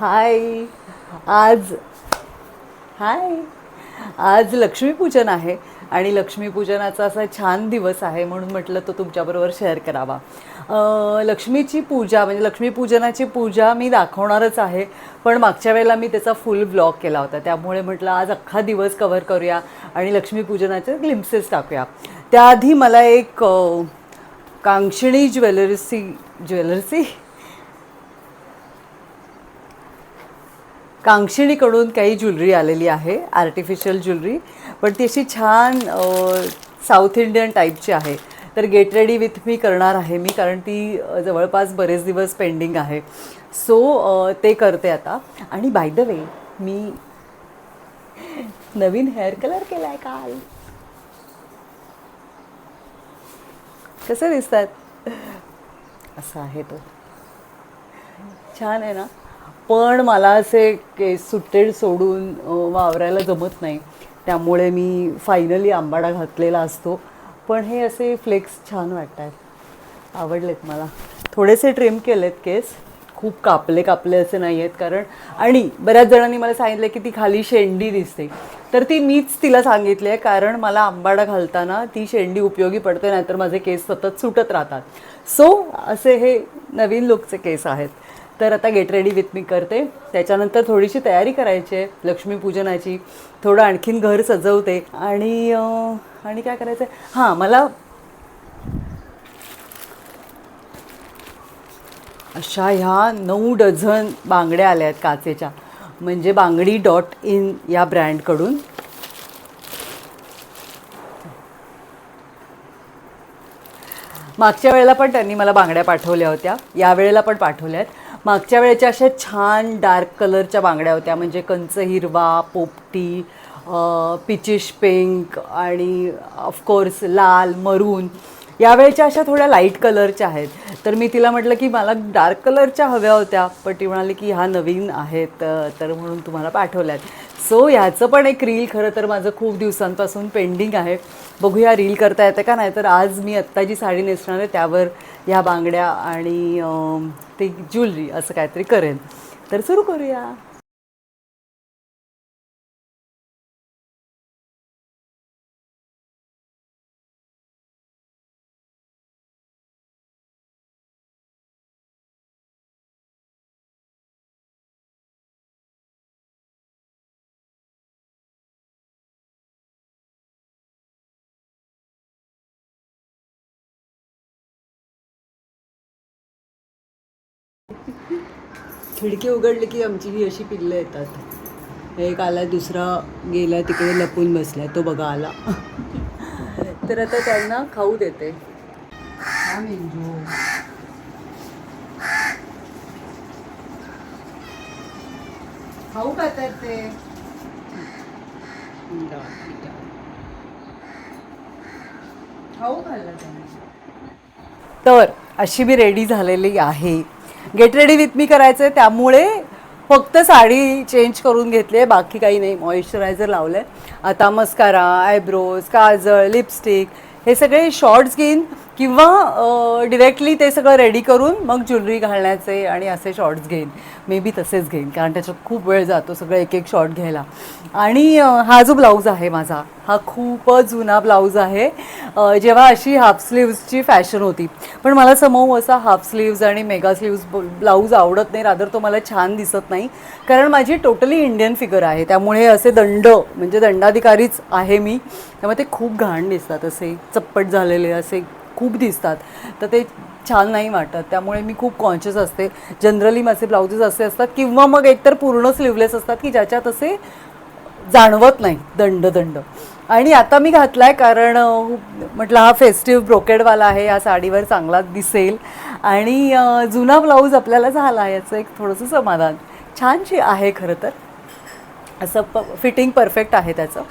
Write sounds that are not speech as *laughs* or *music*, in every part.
हाय. आज हाय. आज लक्ष्मीपूजन आहे आणि लक्ष्मीपूजनाचा असा छान दिवस आहे म्हणून म्हटलं तो तुमच्याबरोबर शेअर करावा. लक्ष्मीची पूजा म्हणजे लक्ष्मीपूजनाची पूजा मी दाखवणारच आहे पण मागच्या वेळेला मी त्याचा फुल ब्लॉग केला होता. त्यामुळे म्हटलं आज अख्खा दिवस कव्हर करूया आणि लक्ष्मीपूजनाचे ग्लिम्सेस टाकूया. त्याआधी मला एक कांक्षिणी ज्वेलर्सी ज्वेलर्सी कांक्षिणीकडून काही ज्वेलरी आलेली आहे आर्टिफिशियल ज्वेलरी. पण ती अशी छान साऊथ इंडियन टाईपची आहे. तर गेट रेडी विथ मी करणार आहे मी कारण ती जवळपास बरेच दिवस पेंडिंग आहे. सो ते करते आता. आणि बाय द वे मी नवीन हेअर कलर केला आहे काल. कसं दिसतात? असा आहे तो. छान आहे ना? पण मला असे केस सुट्टेड सोडून वावरायला जमत नाही. त्यामुळे मी फायनली आंबाडा घातलेला असतो. पण हे असे फ्लेक्स छान वाटत आहेत आवडलेत मला. थोडेसे ट्रिम केलेत केस. खूप कापले कापले असे नाही आहेत कारण आणि बऱ्याच जणांनी मला सांगितलं की ती खाली शेंडी दिसते. तर ती मीच तिला सांगितली आहे कारण मला आंबाडा घालताना ती शेंडी उपयोगी पडते नाहीतर माझे केस सतत सुटत राहतात. सो असे हे नवीन लुकचे केस आहेत. तर आता गेट रेडी विथ मी करते. त्याच्यानंतर थोडीशी तयारी करायची आहे लक्ष्मीपूजनाची. थोडं आणखीन घर सजवते. आणि आणि काय करायचं आहे हां मला अशा ह्या नऊ डझन बांगड्या आल्या आहेत काचेच्या. म्हणजे बांगडी डॉट इन या ब्रँडकडून मागच्या वेळेला पण त्यांनी मला बांगड्या पाठवल्या होत्या. या वेळेला पण पाठवल्या आहेत. मागच्या वेळेच्या अशा छान डार्क कलरच्या बांगड्या होत्या म्हणजे कंच हिरवा पोपटी पिचिश पिंक आणि ऑफकोर्स लाल मरून. यावेळेच्या अशा थोड्या लाइट कलरच्या आहेत. तर मी तिला म्हटलं की मला डार्क कलरच्या हव्या होत्या पण ती म्हणाली की ह्या नवीन आहेत तर म्हणून तुम्हाला पाठवल्यात. सो ह्याचं पण एक रील खरं तर माझं खूप दिवसांपासून पेंडिंग आहे. बघूया रील करता येतं का? नाही तर आज मी आत्ता जी साडी नेसणार आहे त्यावर ह्या बांगड्या आणि ते ज्वेलरी असं काहीतरी करेन. तर सुरू करूया. खिडकी उघडली की आमची ही अशी पिल्लं येतात. एक आला दुसरा गेला तिकडे लपून बसलाय तो बघा आला. तर आता त्यांना खाऊ देते. मेंजू खाऊ तर ते? खाऊ खाल्लं तर अशी मी रेडी झालेली आहे. गेट रेडी विथ मी करायचं आहे त्यामुळे फक्त साडी चेंज करून घेतली आहे बाकी काही नाही. मॉइश्चरायझर लावलं आहे आता मस्कारा आयब्रोज काजळ लिपस्टिक हे सगळे शॉर्ट्स घेईन. किंवा डिरेक्टली ते सगळं रेडी करून मग ज्वेलरी घालण्याचे आणि असे शॉर्ट्स घेईन. मे बी तसेच घेईन कारण त्याच्यात खूप वेळ जातो सगळं एक एक शॉर्ट घ्यायला. आणि हा जो ब्लाऊज आहे माझा हा खूपच जुना ब्लाऊज आहे. जेव्हा अशी हाफ स्लीव्सची फॅशन होती. पण मला समोर असा हाफ स्लीव्ज आणि मेगा स्लीव्ज ब्लाऊज आवडत नाही रादर तो मला छान दिसत नाही. कारण माझी टोटली इंडियन फिगर आहे. त्यामुळे असे दंड म्हणजे दंडाधिकारीच आहे मी. त्यामुळे ते खूप घाण दिसतात असे चप्पट झालेले असे खूप दिसतात. तर ते छान नाही वाटत. त्यामुळे मी खूप कॉन्शियस असते. जनरली माझे ब्लाउजेस असे असतात किंवा मग एकतर पूर्ण स्लीवलेस असतात की ज्याच्यात असे जाणवत नाही. दंड दंड. आणि आता मी घातला आहे कारण म्हटलं हा फेस्टिव्ह ब्रोकेडवाला आहे या साडीवर चांगला दिसेल. आणि जुना ब्लाऊज आपल्याला झाला याचं एक थोडंसं समाधान. छानशी आहे खरं तर. असं प फिटिंग परफेक्ट आहे त्याचं.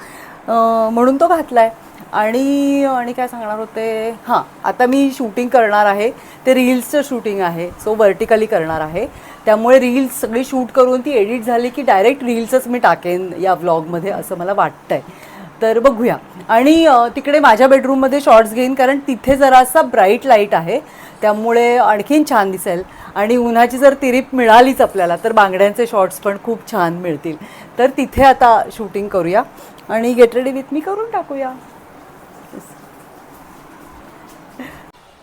म्हणून तो घातला आहे आणि आणि काय सांगणार होते? हां आता मी शूटिंग करणार आहे. ते रील्सचं शूटिंग आहे. सो वर्टिकली करणार आहे. त्यामुळे रील्स सगळी शूट करून ती एडिट झाली की डायरेक्ट रील्सच मी टाकेन या व्लॉगमध्ये असं मला वाटतं आहे तर बघूया. आणि तिकडे माझ्या बेडरूममध्ये शॉर्ट्स घेईन कारण तिथे जरासा ब्राईट लाइट आहे. त्यामुळे आणखीन छान दिसेल. आणि उन्हाची जर तिरीप मिळालीच आपल्याला तर बांगड्यांचे शॉर्ट्स पण खूप छान मिळतील. तर तिथे आता शूटिंग करूया. आणि गेट रेडी विथ मी करून टाकूया.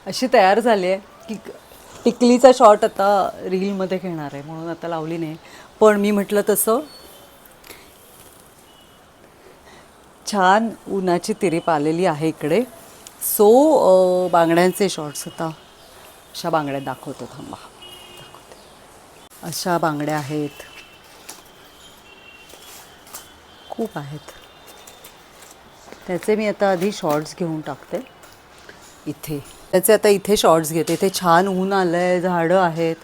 अशी तयार झाली आहे की टिकलीचा शॉट आता रीलमध्ये घेणार आहे म्हणून आता लावली नाही. पण मी म्हटलं तसं छान उन्हाची तिरीप आलेली आहे इकडे. सो बांगड्यांचे शॉर्ट्स आता अशा बांगड्या दाखवतो थांबा. दाखवते. अशा बांगड्या आहेत. खूप आहेत. त्याचे मी आता आधी शॉर्ट्स घेऊन टाकते. इथे. त्याचे आता इथे शॉर्ट्स घेते. इथे छान ऊन आलं आहे झाडं आहेत.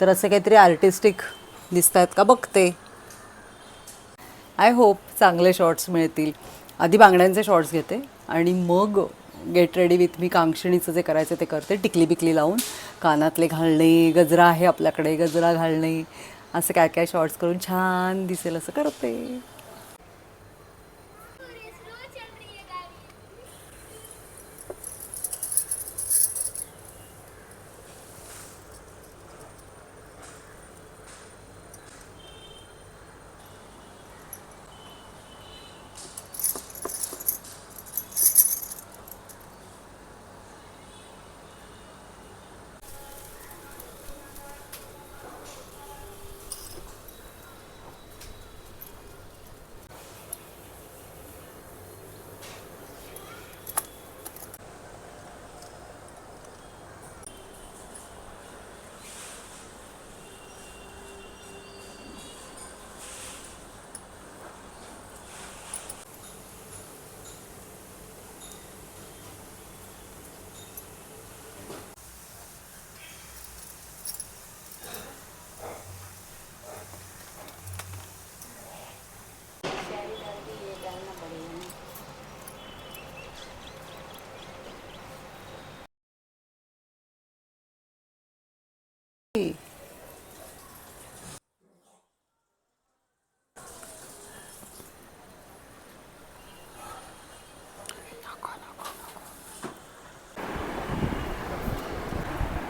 तर असं काहीतरी आर्टिस्टिक दिसत आहेत का? बघते. आय होप चांगले शॉर्ट्स मिळतील. आधी बांगड्यांचे शॉर्ट्स घेते. आणि मग गेट रेडी विथ मी कांक्षणीचं जे करायचं ते करते. टिकली बिकली लावून कानातले घालणे गजरा आहे आपल्याकडे गजरा घालणे. असं काय काय शॉर्ट्स करून छान दिसेल असं करते.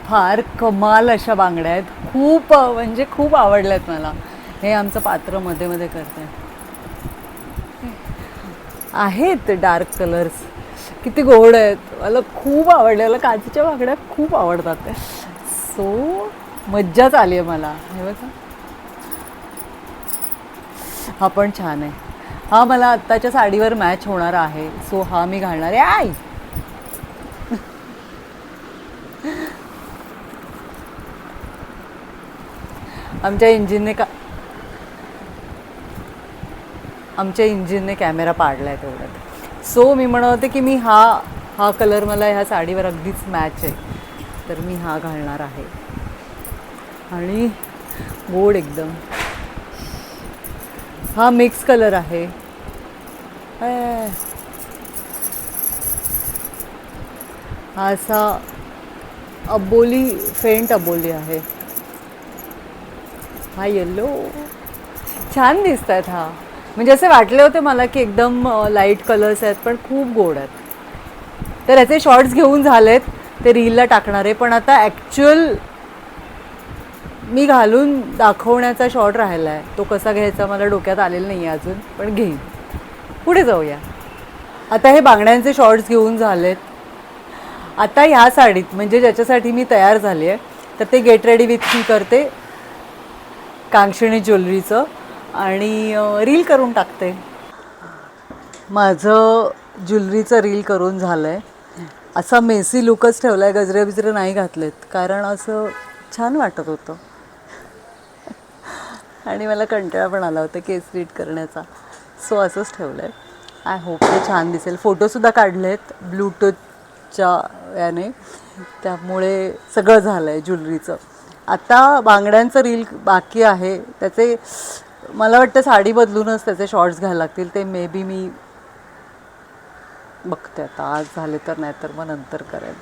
फार कमाल अशा बांगड्या आहेत. खूप म्हणजे खूप आवडल्यात मला. हे आमचं पात्रमध्ये मध्ये करते. आहेत डार्क कलर्स. किती गोड आहेत. मला खूप आवडले. मला काचेच्या बांगड्या खूप आवडतात. सो मज्जाच आली आहे मला. हे बघा. हा पण छान आहे. हा मला आत्ताच्या साडीवर मॅच होणार आहे. सो हा मी घालणार आहे. आय! आमच्या इंजिनने का आमच्या इंजिनने कॅमेरा पाडला आहे तेवढ्यात. सो मी म्हणत होते की मी हा हा कलर मला ह्या साडीवर अगदीच मॅच आहे. तर मी हा घालणार आहे. आणि गोड एकदम. हा मिक्स कलर आहे. हा असा अबोली फेंट अबोली आहे. हा येल्लो छान दिसत आहेत हा. म्हणजे असे वाटले होते मला की एकदम लाइट कलर्स आहेत पण खूप गोड आहेत. तर याचे शॉर्ट्स घेऊन झालेत. ते रीलला टाकणारे पण आता ॲक्च्युअल मी घालून दाखवण्याचा शॉर्ट राहिला आहे तो कसा घ्यायचा मला डोक्यात आलेला नाही आहे अजून पण घेईन. पुढे जाऊया. आता हे बांगड्यांचे शॉर्ट्स घेऊन झालेत. आता ह्या साडीत म्हणजे ज्याच्यासाठी मी तयार झाली आहे तर ते गेट रेडी विथ मी करते. कांक्षिणी ज्वेलरीचं आणि रील करून टाकते. माझं ज्वेलरीचं रील करून झालं आहे असा मेसी लुकच ठेवला आहे गजरे बिजरे नाही घातलेत. कारण असं छान वाटत होतं. आणि मला कंटाळा पण आला होता केस रीड करण्याचा. सो असंच ठेवलं आहे आय होप ते छान दिसेल. फोटोसुद्धा काढले आहेत ब्लूटूथच्या याने. त्यामुळे सगळं झालं आहे ज्वेलरीचं. आता बांगड्यांचं रील बाकी आहे. त्याचे मला वाटतं साडी बदलूनच त्याचे शॉर्ट्स घ्यायला लागतील. ते मे बी मी बघते आता. आज झाले तर नाही तर मग नंतर करेन.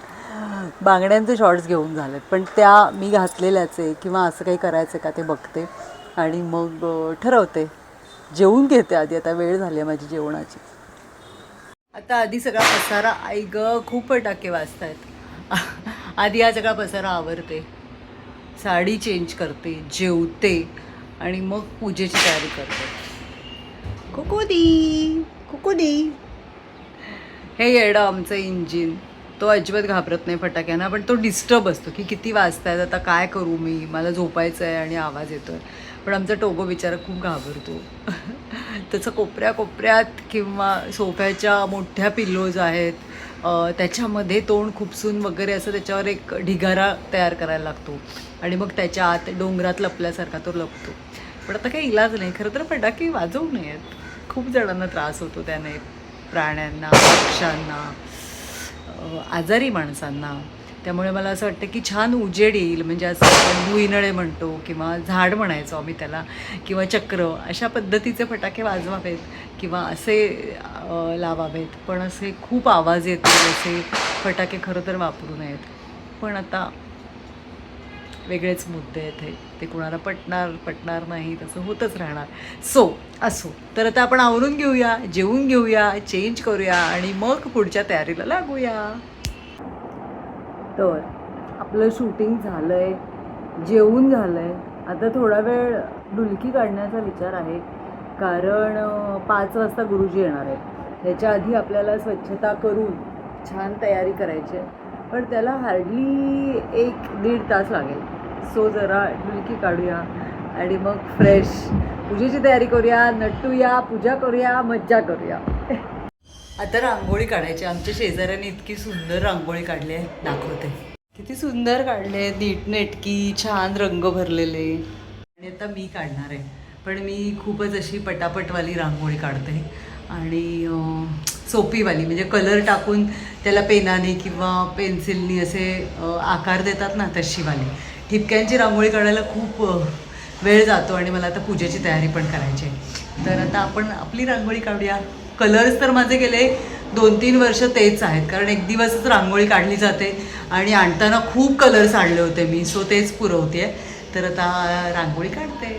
बांगड्यांचे शॉर्ट्स घेऊन झालेत. पण त्या मी घातलेल्याचे किंवा असं काही करायचं का ते बघते. आणि मग ठरवते. जेवून घेते आधी. आता वेळ झाली आहे माझी जेवणाची. आता आधी सगळा पसारा. आई ग खूप फटाके वाजतायत. आधी हा सगळा पसारा आवरते. साडी चेंज करते जेवते आणि मग पूजेची तयारी करते. कुकुदी कुकुदी. हे येडं आमचं इंजिन तो अजिबात घाबरत नाही फटाक्यांना पण तो डिस्टर्ब असतो की किती वाजतायत आता काय करू मी? मला झोपायचं आहे आणि आवाज येतो आहे पण आमचा टोगो बिचारा खूप घाबरतो. *laughs* त्याचं कोपऱ्या कोपऱ्यात किंवा सोफ्याच्या मोठ्या पिल्लोज आहेत त्याच्यामध्ये तोंड खुपसून वगैरे असं त्याच्यावर एक ढिगारा तयार करायला लागतो. आणि मग त्याच्या आत डोंगरात लपल्यासारखा तो लपतो. पण आता काही इलाज नाही खरं तर फटाके वाजवू नयेत. खूप जणांना त्रास होतो त्याने. प्राण्यांना पक्ष्यांना आजारी माणसांना. त्यामुळे मला असं वाटतं की छान उजेड येईल. म्हणजे असं आपण भुईनळे म्हणतो किंवा झाड म्हणायचो आम्ही त्याला. किंवा चक्र अशा पद्धतीचे फटाके वाजवावेत. किंवा असे लावावेत. पण असे खूप आवाज येतील असे फटाके खरं तर वापरू नयेत. पण आता वेगळेच मुद्दे आहेत हे. ते कुणाला पटणार पटणार नाही तसं होतच राहणार. सो असो. तर आता आपण आवरून घेऊया जेवून घेऊया चेंज करूया आणि मग पुढच्या तयारीला लागूया. तर आपलं शूटिंग झालं आहे जेवून झालं आहे आता थोडा वेळ डुलकी काढण्याचा विचार आहे. कारण पाच वाजता गुरुजी येणार आहेत. त्याच्या आधी आपल्याला स्वच्छता करून छान तयारी करायची आहे. पण त्याला हार्डली एक दीड तास लागेल. सो जरा डुलकी काढूया आणि मग फ्रेश पूजेची तयारी करूया नटूया पूजा करूया मज्जा करूया. आता रांगोळी काढायची. आमच्या शेजाऱ्याने इतकी सुंदर रांगोळी काढली आहे. दाखवते. किती सुंदर काढले नीटनेटकी छान रंग भरलेले. आणि आता मी काढणार आहे. पण मी खूपच अशी पटापटवाली रांगोळी काढते. आणि सोपीवाली म्हणजे कलर टाकून त्याला पेनाने किंवा पेन्सिलनी असे आकार देतात ना तशीवाली. ठिपक्यांची रांगोळी काढायला खूप वेळ जातो आणि मला आता पूजेची तयारी पण करायची आहे. तर आता आपण आपली रांगोळी काढूया. कलर्स तर माझे गेले दोन तीन वर्ष तेच आहेत कारण एक दिवसच रांगोळी काढली जाते आणि आणताना खूप कलर्स आणले होते मी सो तेच पुरवते तर आता रांगोळी काढते.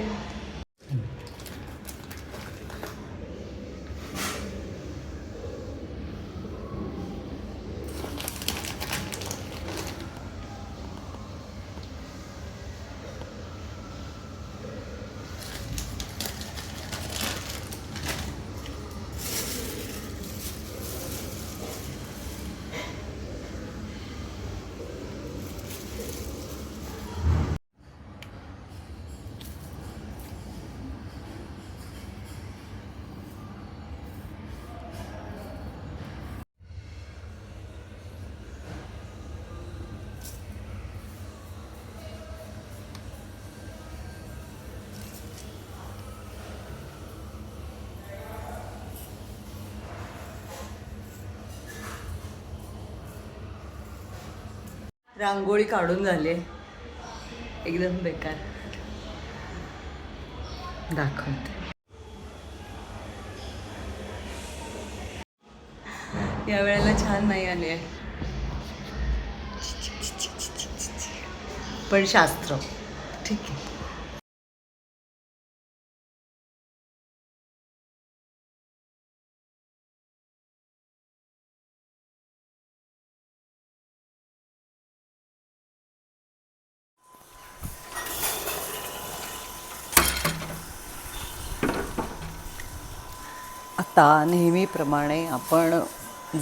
रांगोळी काढून झाली. एकदम बेकार. दाखवते. या वेळेला छान नाही आली आहे. पण शास्त्र. ठीक आहे. आता नेहमीप्रमाणे आपण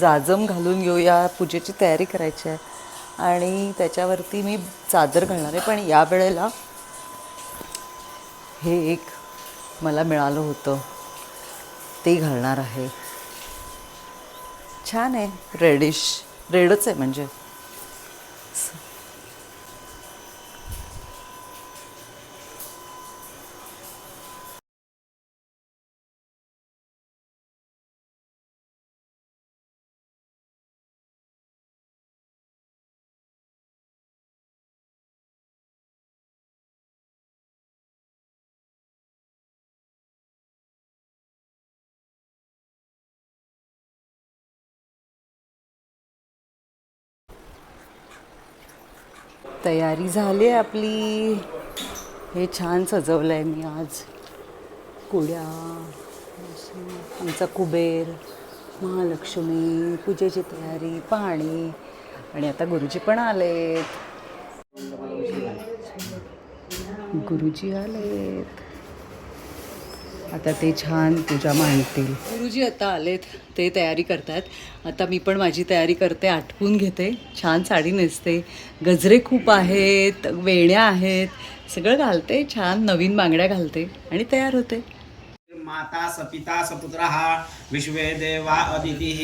जाजम घालून घेऊया पूजेची तयारी करायची आहे. आणि त्याच्यावरती मी चादर घालणार आहे. पण या वेळेला हे एक मला मिळालं होतं. ते घालणार आहे. छान आहे. रेडिश रेडच आहे म्हणजे. तयारी झाली आहे आपली. हे छान सजवलं आहे मी आज. कुड्या आमचा कुबेर महालक्ष्मी पूजेची तयारी पाणी आणि आता गुरुजी पण आलेत. गुरुजी आलेत. आता ते छान पूजा मांडतील गुरुजी आता आलेत ते तयारी करतात आता मी पण माझी तयारी करते आटपून घेते. छान साडी नेसते. गजरे खूप आहेत वेण्या आहेत. सगळं घालते छान नवीन बांगड्या घालते आणि तयार होते. माता सपिता सपुत्रः विश्वे देवा अदितिः।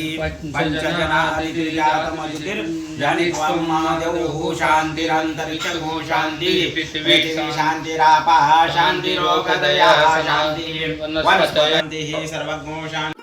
पञ्चजना अदितिर्जातमदितिर्जनित्वं महादेवो शान्तिरन्तरिक्षगो शान्तिः शान्तिरापः शान्तिरोगदयः शान्तिः। सर्वज्ञो शान्तिः।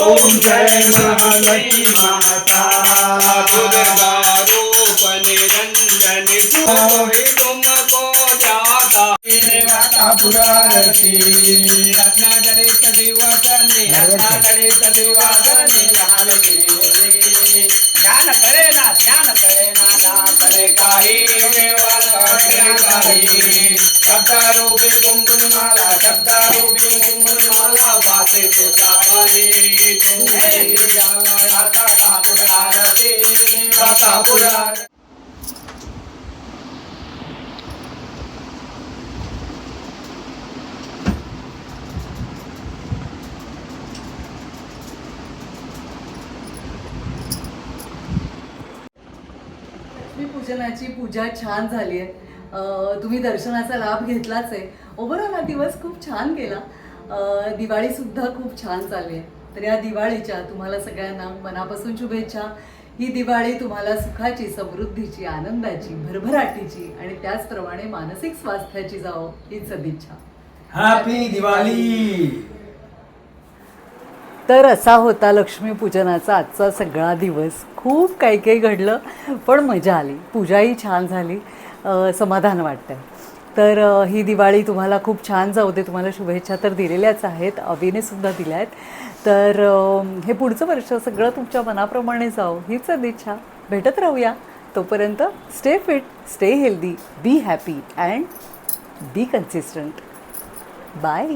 ओम जय महालक्ष्मी माता दुर्गा रूप निरंजन सोहे तुमको जाता माता पुरारती रत्ना गणित दिवाकरणी रत्ना गणित दिवाकरणी महालक्ष्मी ज्ञान कळे ना ज्ञान कळे ना ना कळे काही कळे काही शब्दारूपी कुंकुममाला शब्दारूपी कुंकुममाला वाचे तुझ्या पाणी तुझे आता कापूर आरती कापूर दर्शनाची पूजा छान झाली आहे. तुम्ही दर्शनाचा लाभ घेतलाच आहे. ओव्हरऑल हा दिवस खूप छान गेला. दिवाळीसुद्धा खूप छान चालली आहे. तर या दिवाळीच्या तुम्हाला सगळ्यांना मनापासून शुभेच्छा. ही दिवाळी तुम्हाला सुखाची समृद्धीची आनंदाची भरभराटीची आणि त्याचप्रमाणे मानसिक स्वास्थ्याची जावो ही सदिच्छा. हॅपी दिवाळी तर असा होता लक्ष्मीपूजनाचा आजचा सगळा दिवस. खूप काही काही घडलं पण मजा आली. पूजाही छान झाली. समाधान समाधान आहे तर ही दिवाळी तुम्हाला खूप छान जाऊ दे तुम्हाला शुभेच्छा तर दिलेल्याच आहेत अविने सुद्धा दिल्या आहेत. तर हे पुढचं वर्ष सगळं तुमच्या मनाप्रमाणे जाऊ हीच सदिच्छा भेटत राहूया. तोपर्यंत stay fit stay healthy be happy and be consistent bye